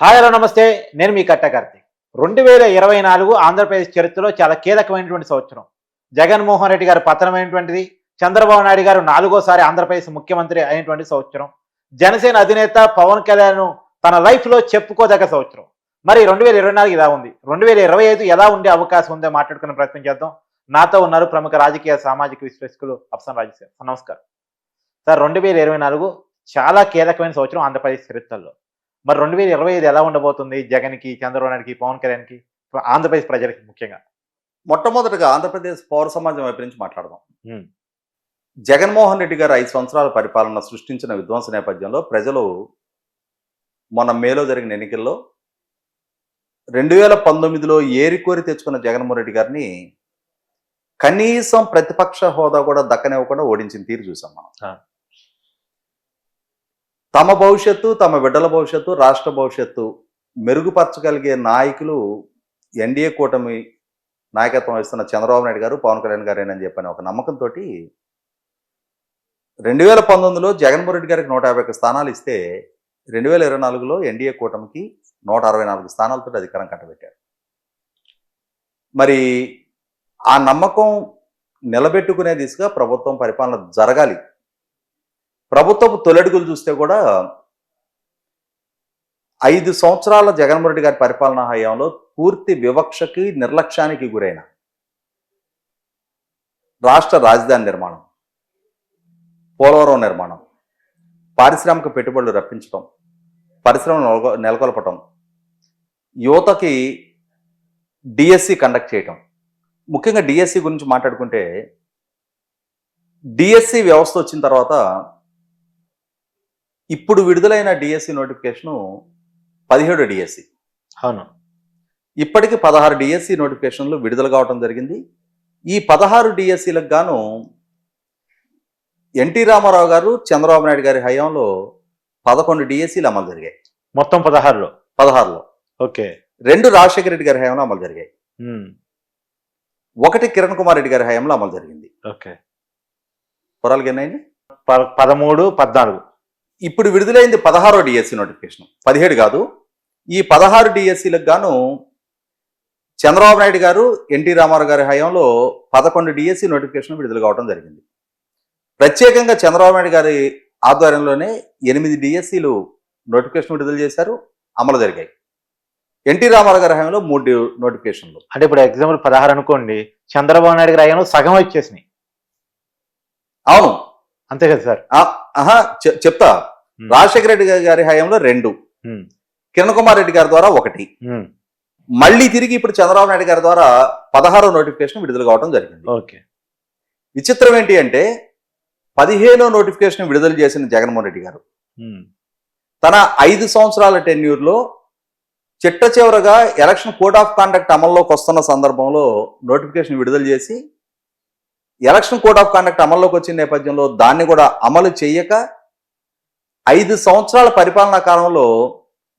Hi hello నమస్తే. నేను మీ కట్ట కార్తీక్. రెండు వేల ఇరవై నాలుగు ఆంధ్రప్రదేశ్ చరిత్రలో చాలా కీలకమైనటువంటి సంవత్సరం. జగన్మోహన్ రెడ్డి గారు పతనమైనటువంటిది చంద్రబాబు నాయుడు గారు నాలుగోసారి ఆంధ్రప్రదేశ్ ముఖ్యమంత్రి అయినటువంటి సంవత్సరం. జనసేన అధినేత పవన్ కళ్యాణ్ తన లైఫ్లో చెప్పుకోదగ్గ సంవత్సరం. మరి రెండు వేల ఇరవై నాలుగు ఇలా ఉంది? రెండు వేల ఇరవై ఐదు ఎలా ఉండే అవకాశం ఉందో మాట్లాడుకునే ప్రయత్నం చేద్దాం. నాతో ఉన్నారు ప్రముఖ రాజకీయ సామాజిక విశ్లేషకులు అప్సన్ రాజు సార్, నమస్కారం. సార్ రెండు వేల ఇరవై నాలుగు చాలా కీలకమైన సంవత్సరం ఆంధ్రప్రదేశ్ చరిత్రలో. మరి రెండు వేల ఇరవై ఐదు ఎలా ఉండబోతుంది జగన్కి చంద్రబాబు నాయుడుకి పవన్ కళ్యాణ్కి ఆంధ్రప్రదేశ్ ప్రజలకి ముఖ్యంగా మొట్టమొదటిగా ఆంధ్రప్రదేశ్ పౌర సమాజం వైపు నుంచి మాట్లాడదాం. జగన్మోహన్ రెడ్డి గారు ఐదు సంవత్సరాల పరిపాలన సృష్టించిన విధ్వంస నేపథ్యంలో ప్రజలు మొన్న మేలో జరిగిన ఎన్నికల్లో రెండు వేల పంతొమ్మిదిలో ఏరికోరి తెచ్చుకున్న జగన్మోహన్ రెడ్డి గారిని కనీసం ప్రతిపక్ష హోదా కూడా దక్కనివ్వకుండా ఓడించిన తీరు చూసాం మనం. తమ భవిష్యత్తు తమ బిడ్డల భవిష్యత్తు రాష్ట్ర భవిష్యత్తు మెరుగుపరచగలిగే నాయకులు ఎన్డీఏ కూటమి నాయకత్వం వహిస్తున్న చంద్రబాబు నాయుడు గారు పవన్ కళ్యాణ్ గారేనని చెప్పని ఒక నమ్మకంతో రెండు వేల పంతొమ్మిదిలో జగన్మోహన్ రెడ్డి గారికి నూట యాభై ఒక్క స్థానాలు ఇస్తే రెండు వేల ఇరవై నాలుగులో ఎన్డీఏ కూటమికి నూట అరవై నాలుగు స్థానాలతో అధికారం కట్టబెట్టారు. మరి ఆ నమ్మకం నిలబెట్టుకునే దిశగా ప్రభుత్వం పరిపాలన జరగాలి. ప్రభుత్వపు తొలడుగులు చూస్తే కూడా ఐదు సంవత్సరాల జగన్మోహన్ రెడ్డి గారి పరిపాలనా హయాంలో పూర్తి వివక్షకి నిర్లక్ష్యానికి గురైన రాష్ట్ర రాజధాని నిర్మాణం పోలవరం నిర్మాణం పారిశ్రామిక పెట్టుబడులు రప్పించడం పరిశ్రమలు నెలకొల్పటం యువతకి డిఎస్సి కండక్ట్ చేయటం. ముఖ్యంగా డిఎస్సి గురించి మాట్లాడుకుంటే డిఎస్సి వ్యవస్థ వచ్చిన తర్వాత ఇప్పుడు విడుదలైన డిఎస్సి నోటిఫికేషను పదిహేడు డిఎస్సి అవును. ఇప్పటికి పదహారు డిఎస్సి నోటిఫికేషన్లు విడుదల కావటం జరిగింది. ఈ పదహారు డిఎస్సీలకు గాను ఎన్టీ రామారావు గారు చంద్రబాబు నాయుడు గారి హయాంలో పదకొండు డిఎస్సీలు అమలు జరిగాయి. మొత్తం పదహారులో? పదహారులో. ఓకే. రెండు రాజశేఖర రెడ్డి గారి హయాంలో అమలు జరిగాయి. ఒకటి కిరణ్ కుమార్ రెడ్డి గారి హయాంలో అమలు జరిగింది. ఓకే. పొరాలకి ఎన్నైంది పదమూడు పద్నాలుగు. ఇప్పుడు విడుదలైంది పదహారో డిఎస్సి నోటిఫికేషన్ పదిహేడు కాదు ఈ పదహారు డిఎస్సీలకు గాను చంద్రబాబు నాయుడు గారు ఎన్టీ రామారావు గారి హయాంలో పదకొండు డిఎస్సి నోటిఫికేషన్ విడుదల కావడం జరిగింది. ప్రత్యేకంగా చంద్రబాబు నాయుడు గారి ఆధ్వర్యంలోనే ఎనిమిది డిఎస్సీలు నోటిఫికేషన్ విడుదల చేశారు అమలు జరిగాయి. ఎన్టీ రామారావు గారి హయాంలో మూడు నోటిఫికేషన్లు అంటే ఇప్పుడు ఎగ్జాంపుల్ పదహారు అనుకోండి చంద్రబాబు నాయుడు గారు అయ్యాను సగం వచ్చేసినాయి. అవును. అంతే కదా సార్ ఆహా చెప్తా. రాజశేఖర రెడ్డి గారి హయాంలో రెండు. కిరణ్ కుమార్ రెడ్డి గారి ద్వారా ఒకటి. మళ్ళీ తిరిగి ఇప్పుడు చంద్రబాబు నాయుడు గారి ద్వారా పదహారో నోటిఫికేషన్ విడుదల కావడం జరిగింది ఓకే విచిత్రం ఏంటి అంటే పదిహేనో నోటిఫికేషన్ విడుదల చేసిన జగన్మోహన్ రెడ్డి గారు. తన ఐదు సంవత్సరాల టెన్యూర్లో చిట్ట చివరగా ఎలక్షన్ కోడ్ ఆఫ్ కాండక్ట్ అమల్లోకి వస్తున్న సందర్భంలో నోటిఫికేషన్ విడుదల చేసి ఎలక్షన్ కోడ్ ఆఫ్ కాండక్ట్ అమల్లోకి వచ్చిన నేపథ్యంలో దాన్ని కూడా అమలు చేయక ఐదు సంవత్సరాల పరిపాలనా కాలంలో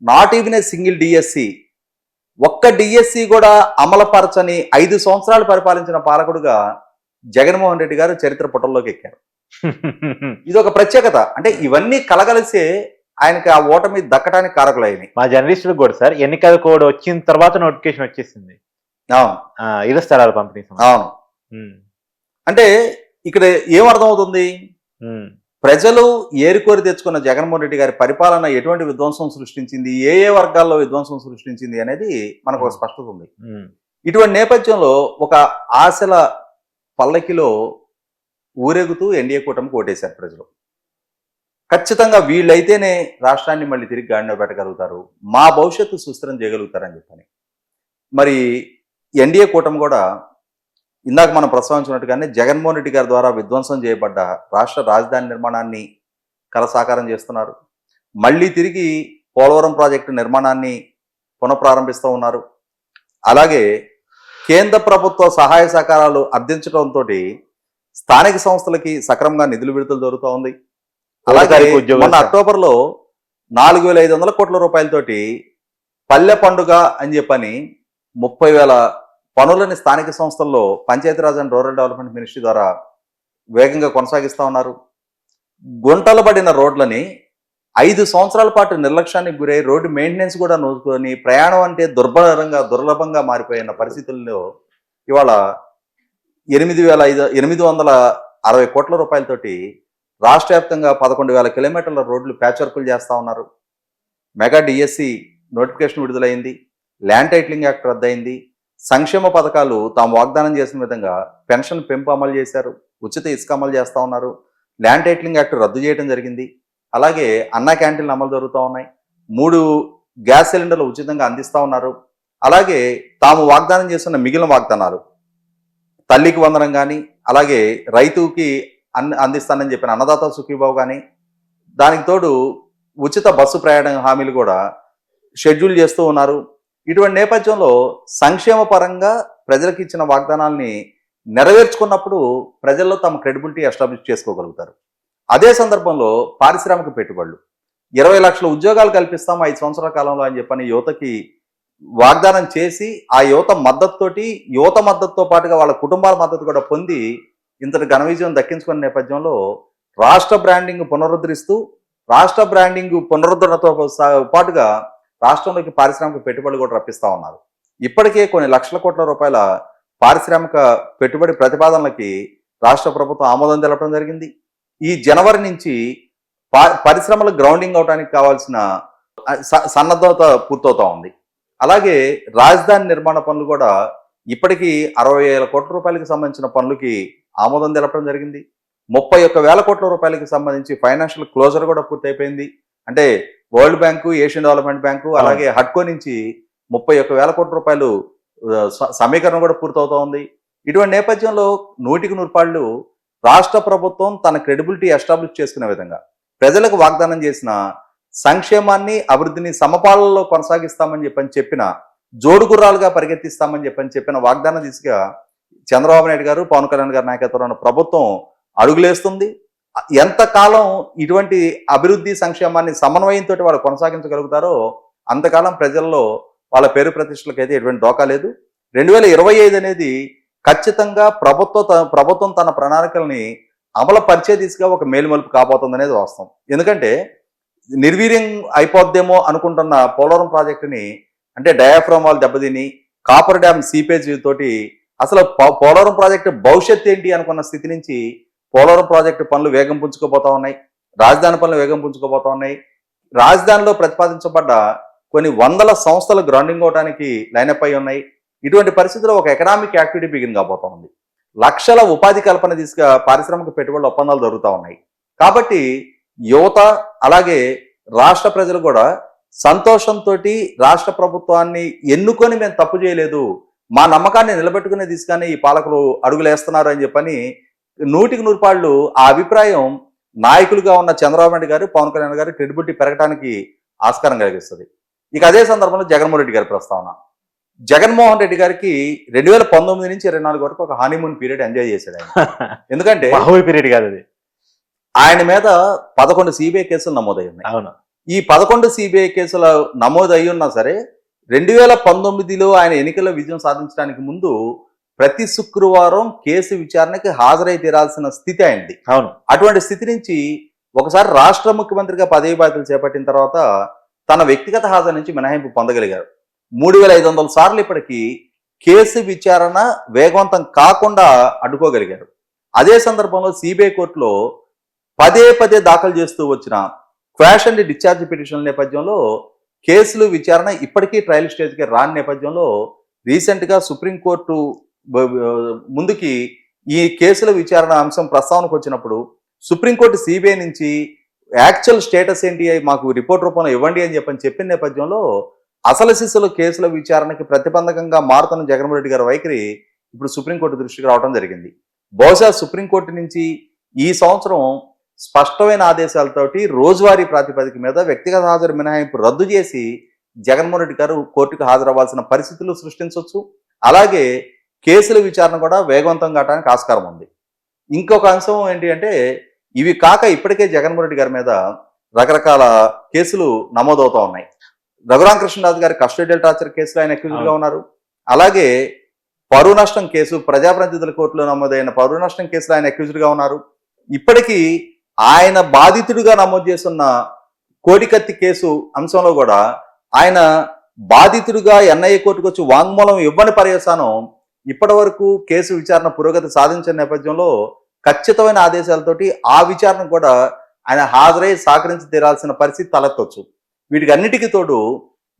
not even a single DSC ఒక్క డిఎస్సి కూడా అమలుపరచని ఐదు సంవత్సరాలు పరిపాలించిన పాలకుడుగా జగన్మోహన్ రెడ్డి గారు చరిత్ర పుటల్లోకి ఎక్కారు. ఇది ఒక ప్రత్యేకత. అంటే ఇవన్నీ కలగలిసే ఆయనకి ఆ ఓటమి దక్కడానికి కారకులైనవి. మా జర్నలిస్టులు కూడా సార్ ఎన్నికల కోడ్ వచ్చిన తర్వాత నోటిఫికేషన్ వచ్చేసింది. అవును. ఇళ్ళ స్థలాల పంపిణీ. అవును. అంటే ఇక్కడ ఏం అర్థమవుతుంది? ఉమ్. ప్రజలు ఏరికోరి తెచ్చుకున్న జగన్మోహన్ రెడ్డి గారి పరిపాలన ఎటువంటి విధ్వంసం సృష్టించింది? ఏ ఏ వర్గాల్లో విధ్వంసం సృష్టించింది అనేది మనకు ఒక స్పష్టత ఉంది. ఇటువంటి నేపథ్యంలో ఒక ఆశల పల్లకిలో ఊరేగుతూ ఎన్డీఏ కూటమికి ఓటేశారు ప్రజలు. ఖచ్చితంగా వీళ్ళైతేనే రాష్ట్రాన్ని మళ్ళీ తిరిగి గాడిలో పెట్టగలుగుతారు. మా భవిష్యత్తు సుస్థిరం చేయగలుగుతారని చెప్పని. మరి ఎన్డీఏ కూటమి కూడా ఇందాక మనం ప్రస్తావించినట్టుగానే జగన్మోహన్ రెడ్డి గారి ద్వారా విధ్వంసం చేయబడ్డ రాష్ట్ర రాజధాని నిర్మాణాన్ని కల సాకారం చేస్తున్నారు. మళ్ళీ తిరిగి పోలవరం ప్రాజెక్టు నిర్మాణాన్ని పునఃప్రారంభిస్తూ ఉన్నారు. అలాగే కేంద్ర ప్రభుత్వ సహాయ సహకారాలు అందించడంతో స్థానిక సంస్థలకి సక్రమంగా నిధులు విడుదల జరుగుతూ ఉంది. అలాగే మొన్న. అక్టోబర్లో నాలుగు వేల ఐదు వందల కోట్ల రూపాయలతోటి పల్లె పండుగ అని చెప్పని ముప్పై వేల పనులని స్థానిక సంస్థల్లో Panchayati Raj and rural development ministry ద్వారా వేగంగా కొనసాగిస్తూ ఉన్నారు. గుంటలు పడిన రోడ్లని ఐదు సంవత్సరాల పాటు నిర్లక్ష్యానికి గురై రోడ్డు మెయింటెనెన్స్ కూడా నోచుకొని ప్రయాణం అంటే దుర్భరంగా దుర్లభంగా మారిపోయిన పరిస్థితుల్లో ఇవాళ ఎనిమిది వేల ఐదు ఎనిమిది వందల అరవై కోట్ల రూపాయలతోటి రాష్ట్ర వ్యాప్తంగా పదకొండు వేల కిలోమీటర్ల రోడ్లు ప్యాచ్ చేస్తూ ఉన్నారు. మెగా డిఎస్సి నోటిఫికేషన్ విడుదలైంది. ల్యాండ్ టైటిలింగ్ యాక్ట్ రద్దయింది. సంక్షేమ పథకాలు తాము వాగ్దానం చేసిన విధంగా పెన్షన్ పెంపు అమలు చేశారు ఉచిత ఇసుక అమలు చేస్తూ ఉన్నారు ల్యాండ్ టైటిలింగ్ యాక్ట్ రద్దు చేయడం జరిగింది అలాగే అన్నా క్యాంటీన్లు అమలు జరుగుతూ ఉన్నాయి మూడు గ్యాస్ సిలిండర్లు ఉచితంగా అందిస్తూ ఉన్నారు అలాగే తాము వాగ్దానం చేస్తున్న మిగిలిన వాగ్దానాలు తల్లికి వందనం కానీ అలాగే రైతుకి అన్ అందిస్తానని చెప్పిన అన్నదాత సుఖీబాబు కానీ దానికి తోడు ఉచిత బస్సు ప్రయాణ హామీలు కూడా షెడ్యూల్ చేస్తూ ఉన్నారు ఇటువంటి నేపథ్యంలో సంక్షేమ పరంగా ప్రజలకు ఇచ్చిన వాగ్దానాల్ని నెరవేర్చుకున్నప్పుడు ప్రజల్లో తమ క్రెడిబిలిటీ ఎస్టాబ్లిష్ చేసుకోగలుగుతారు. అదే సందర్భంలో పారిశ్రామిక పెట్టుబడులు. ఇరవై లక్షల ఉద్యోగాలు కల్పిస్తాం ఐదు సంవత్సరాల కాలంలో అని చెప్పని యువతకి వాగ్దానం చేసి ఆ యువత మద్దతుతోటి యువత మద్దతుతో పాటుగా వాళ్ళ కుటుంబాల మద్దతు కూడా పొంది ఇంతటి ఘన విజయం దక్కించుకున్న నేపథ్యంలో రాష్ట్ర బ్రాండింగ్ పునరుద్ధరిస్తూ రాష్ట్ర బ్రాండింగ్ పునరుద్ధరణతో పాటుగా రాష్ట్రంలోకి పారిశ్రామిక పెట్టుబడులు కూడా రప్పిస్తా ఉన్నారు. ఇప్పటికే కొన్ని లక్షల కోట్ల రూపాయల పారిశ్రామిక పెట్టుబడి ప్రతిపాదనలకి రాష్ట్ర ప్రభుత్వం ఆమోదం తెలపడం జరిగింది. ఈ జనవరి నుంచి పరిశ్రమలు గ్రౌండింగ్ అవడానికి కావాల్సిన స- సన్నద్ధత పూర్తవుతా ఉంది. అలాగే రాజధాని నిర్మాణ పనులు కూడా ఇప్పటికీ అరవై వేల కోట్ల రూపాయలకు సంబంధించిన పనులకి ఆమోదం తెలపడం జరిగింది. ముప్పై ఒక్క వేల కోట్ల రూపాయలకి సంబంధించి ఫైనాన్షియల్ క్లోజర్ కూడా పూర్తయిపోయింది. అంటే world bank Asian development bank అలాగే హడ్కో నుంచి ముప్పై ఒక్క వేల కోట్ల రూపాయలు సమీకరణ కూడా పూర్తవుతా ఉంది ఇటువంటి నేపథ్యంలో నూటికి నూరుపాళ్ళు రాష్ట్ర ప్రభుత్వం తన క్రెడిబిలిటీ ఎస్టాబ్లిష్ చేసుకునే విధంగా ప్రజలకు వాగ్దానం చేసిన సంక్షేమాన్ని అభివృద్ధిని సమపాలలో కొనసాగిస్తామని చెప్పని చెప్పిన జోడుగుర్రాలుగా పరిగెత్తిస్తామని చెప్పని చెప్పిన వాగ్దానం దిశగా చంద్రబాబు నాయుడు గారు పవన్ కళ్యాణ్ గారి నాయకత్వంలో ప్రభుత్వం అడుగులేస్తుంది. ఎంతకాలం ఇటువంటి అభివృద్ధి సంక్షేమాన్ని సమన్వయంతో వాళ్ళు కొనసాగించగలుగుతారో అంతకాలం ప్రజల్లో వాళ్ళ పేరు ప్రతిష్టలకు అయితే ఎటువంటి డోకా లేదు. రెండు వేల ఇరవై ఐదు అనేది ఖచ్చితంగా ప్రభుత్వ ప్రభుత్వం తన ప్రణాళికల్ని అమలు పరిచే దిశగా ఒక మేలుమలుపు కాబోతుంది అనేది వాస్తవం. ఎందుకంటే నిర్వీర్యం అయిపోద్దేమో అనుకుంటున్న పోలవరం ప్రాజెక్టుని అంటే డయాఫ్రామ్ వాళ్ళు దెబ్బతిని కాపర్ డ్యామ్ సీపేజ్ తోటి అసలు పోలవరం ప్రాజెక్టు భవిష్యత్ ఏంటి అనుకున్న స్థితి నుంచి పోలవరం ప్రాజెక్టు పనులు వేగం పుంజుకోబోతా ఉన్నాయి. రాజధాని పనులు వేగం పుంజుకోబోతా ఉన్నాయి. రాజధానిలో ప్రతిపాదించబడ్డ కొన్ని వందల సంస్థలు గ్రౌండింగ్ అవడానికి లైనప్ అయి ఉన్నాయి. ఇటువంటి పరిస్థితుల్లో ఒక ఎకనామిక్ యాక్టివిటీ బిగిన్ కాబోతా ఉంది. లక్షల ఉపాధి కల్పన దిశగా పారిశ్రామిక పెట్టుబడుల ఒప్పందాలు జరుగుతూ ఉన్నాయి. కాబట్టి యువత అలాగే రాష్ట్ర ప్రజలు కూడా సంతోషంతో రాష్ట్ర ప్రభుత్వాన్ని ఎన్నుకొని మేము తప్పు చేయలేదు. మా నమ్మకాన్ని నిలబెట్టుకునే దిశగానే ఈ పాలకులు అడుగులేస్తున్నారు అని చెప్పని నూటికి నూరుపాళ్ళు ఆ అభిప్రాయం నాయకులుగా ఉన్న చంద్రబాబు నాయుడు గారు పవన్ కళ్యాణ్ గారు క్రెడిబిలిటీ పెరగడానికి ఆస్కారం కలిగిస్తుంది. ఇక అదే సందర్భంలో జగన్మోహన్ రెడ్డి గారి ప్రస్తావన. జగన్మోహన్ రెడ్డి గారికి రెండు వేల పంతొమ్మిది నుంచి ఇరవై నాలుగు వరకు ఒక హానీమూన్ పీరియడ్ ఎంజాయ్ చేశాడు ఆయన. ఎందుకంటే పీరియడ్ కాదు అది. ఆయన మీద పదకొండు సిబిఐ కేసులు నమోదై ఉన్నాయి అవును. ఈ పదకొండు సిబిఐ కేసులు నమోదై ఉన్నా సరే రెండు వేల పంతొమ్మిదిలో ఆయన ఎన్నికల్లో విజయం సాధించడానికి ముందు ప్రతి శుక్రవారం కేసు విచారణకి హాజరై తీరాల్సిన స్థితి అయింది. అవును. అటువంటి స్థితి నుంచి ఒకసారి రాష్ట్ర ముఖ్యమంత్రిగా పదవి బాధ్యతలు చేపట్టిన తర్వాత తన వ్యక్తిగత హాజరు నుంచి మినహాయింపు పొందగలిగారు. మూడు వేల ఐదు వందల సార్లు ఇప్పటికీ కేసు విచారణ వేగవంతం కాకుండా అడ్డుకోగలిగారు. అదే సందర్భంలో సిబిఐ కోర్టులో పదే పదే దాఖలు చేస్తూ వచ్చిన క్వాష్ అండ్ డిశ్చార్జ్ పిటిషన్ నేపథ్యంలో కేసులు విచారణ ఇప్పటికీ ట్రయల్ స్టేజ్కి రాని నేపథ్యంలో రీసెంట్గా సుప్రీంకోర్టు ముందుకి ఈ కేసుల విచారణ అంశం ప్రస్తావనకు వచ్చినప్పుడు సుప్రీంకోర్టు సిబిఐ నుంచి యాక్చువల్ స్టేటస్ ఏంటి మాకు రిపోర్ట్ రూపంలో ఇవ్వండి అని చెప్పని చెప్పిన నేపథ్యంలో అసలు శిశుల కేసుల విచారణకి ప్రతిబంధకంగా మారుతున్న జగన్మోహన్ రెడ్డి గారి వైఖరి ఇప్పుడు సుప్రీంకోర్టు దృష్టికి రావడం జరిగింది. బహుశా సుప్రీంకోర్టు నుంచి ఈ సంవత్సరం స్పష్టమైన ఆదేశాలతోటి రోజువారీ ప్రాతిపదిక మీద వ్యక్తిగత హాజరు మినహాయింపు రద్దు చేసి జగన్మోహన్ రెడ్డి గారు కోర్టుకు హాజరవ్వాల్సిన పరిస్థితులు సృష్టించవచ్చు. అలాగే కేసుల విచారణ కూడా వేగవంతం కావడానికి ఆస్కారం ఉంది. ఇంకొక అంశం ఏంటి అంటే ఇవి కాక ఇప్పటికే జగన్మోహన్ రెడ్డి గారి మీద రకరకాల కేసులు నమోదవుతా ఉన్నాయి. రఘురామకృష్ణరాజు గారి కస్టడియల్ టార్చర్ కేసులో ఆయన accused గా ఉన్నారు. అలాగే పరువు నష్టం కేసు ప్రజాప్రతినిధుల కోర్టులో నమోదైన పరువు నష్టం కేసులో ఆయన accused గా ఉన్నారు. ఇప్పటికీ ఆయన బాధితుడిగా నమోదు చేస్తున్న కోడికత్తి కేసు అంశంలో కూడా ఆయన బాధితుడిగా ఎన్ఐఏ కోర్టుకు వచ్చి వాంగ్మూలం ఇవ్వని పర్యవసానం ఇప్పటి వరకు కేసు విచారణ పురోగతి సాధించిన నేపథ్యంలో ఖచ్చితమైన ఆదేశాలతోటి ఆ విచారణ కూడా ఆయన హాజరై సహకరించి తీరాల్సిన పరిస్థితి తలెత్తొచ్చు. వీటికి అన్నిటికీ తోడు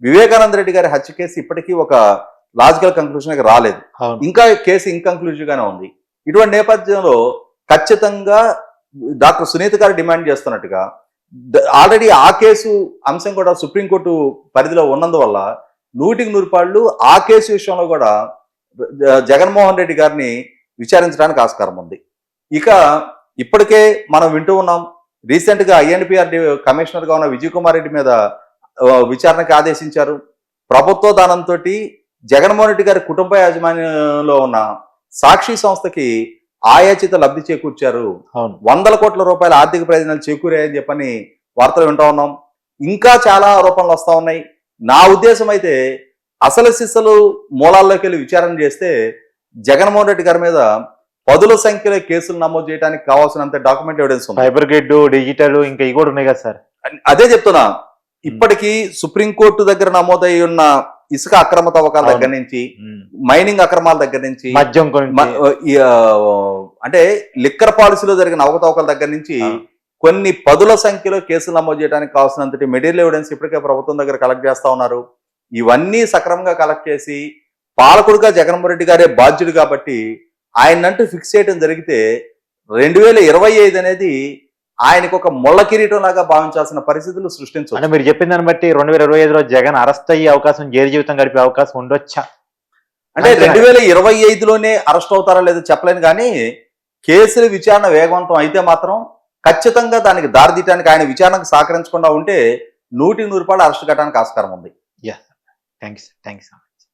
వివేకానంద రెడ్డి గారి హత్య కేసు ఇప్పటికీ ఒక లాజికల్ కంక్లూషన్కి రాలేదు. ఇంకా కేసు ఇన్కంక్లూజివ్ గానే ఉంది. ఇటువంటి నేపథ్యంలో ఖచ్చితంగా డాక్టర్ సునీత గారు డిమాండ్ చేస్తున్నట్టుగా ఆల్రెడీ ఆ కేసు అంశం కూడా సుప్రీంకోర్టు పరిధిలో ఉన్నందువల్ల నూటికి నూరు పాళ్ళు ఆ కేసు విషయంలో కూడా జగన్మోహన్ రెడ్డి గారిని విచారించడానికి ఆస్కారం ఉంది. ఇక ఇప్పటికే మనం వింటూ ఉన్నాం రీసెంట్గా ఐఎన్పిఆర్ కమిషనర్గా ఉన్న విజయ్ కుమార్ రెడ్డి మీద విచారణకి ఆదేశించారు. ప్రభుత్వ దానంతో జగన్మోహన్ రెడ్డి గారి కుటుంబ యాజమాన్యంలో ఉన్న సాక్షి సంస్థకి ఆయాచిత లబ్ధి చేకూర్చారు. వందల కోట్ల రూపాయల ఆర్థిక ప్రయోజనాలు చేకూరాయని చెప్పని వార్తలు వింటా ఉన్నాం. ఇంకా చాలా ఆరోపణలు వస్తా ఉన్నాయి. నా ఉద్దేశం అయితే అసలు సిసలు మూలాల్లోకి వెళ్ళి విచారణ చేస్తే జగన్మోహన్ రెడ్డి గారి మీద పదుల సంఖ్యలో కేసులు నమోదు చేయడానికి కావాల్సినంత డాక్యుమెంట్ ఎవిడెన్స్ ఉంది. ఫైబర్ గ్రిడ్ డిజిటల్ ఇంకా ఇవి కూడా ఉన్నాయి కదా సార్. అదే చెప్తున్నా. ఇప్పటికీ సుప్రీంకోర్టు దగ్గర నమోదై ఉన్న ఇసుక అక్రమ తవ్వకాల. దగ్గర నుంచి మైనింగ్ అక్రమాల దగ్గర నుంచి మద్యం అంటే లిక్కర్ పాలసీలో జరిగిన అవకతవకల దగ్గర నుంచి. కొన్ని పదుల సంఖ్యలో కేసులు నమోదు చేయడానికి కావాల్సినంతటి మెటీరియల్ ఎవిడెన్స్ ఇప్పటికే ప్రభుత్వం దగ్గర కలెక్ట్ చేస్తా ఉన్నారు. ఇవన్నీ సక్రమంగా కలెక్ట్ చేసి పాలకుడుగా జగన్మోహన్ రెడ్డి గారే బాధ్యుడు కాబట్టి ఆయనంటూ ఫిక్స్ చేయడం జరిగితే రెండు వేల ఇరవై ఐదు అనేది ఆయనకు ఒక ముళ్ళ కిరీటం లాగా భావించాల్సిన పరిస్థితులు అంటే మీరు చెప్పిన దాన్ని బట్టి రెండు వేల ఇరవై ఐదులో జగన్ అరెస్ట్ అయ్యే అవకాశం జైలు జీవితం గడిపే అవకాశం ఉండొచ్చా? అంటే రెండు వేల ఇరవై ఐదులోనే అరెస్ట్ అవుతారా లేదో చెప్పలేను కానీ కేసుల విచారణ వేగవంతం అయితే మాత్రం ఖచ్చితంగా దానికి దారితీయడానికి ఆయన విచారణకు సహకరించకుండా ఉంటే నూటి నూరు రూపాయలు అరెస్ట్ కట్టడానికి ఆస్కారం ఉంది. thanks. Thanks.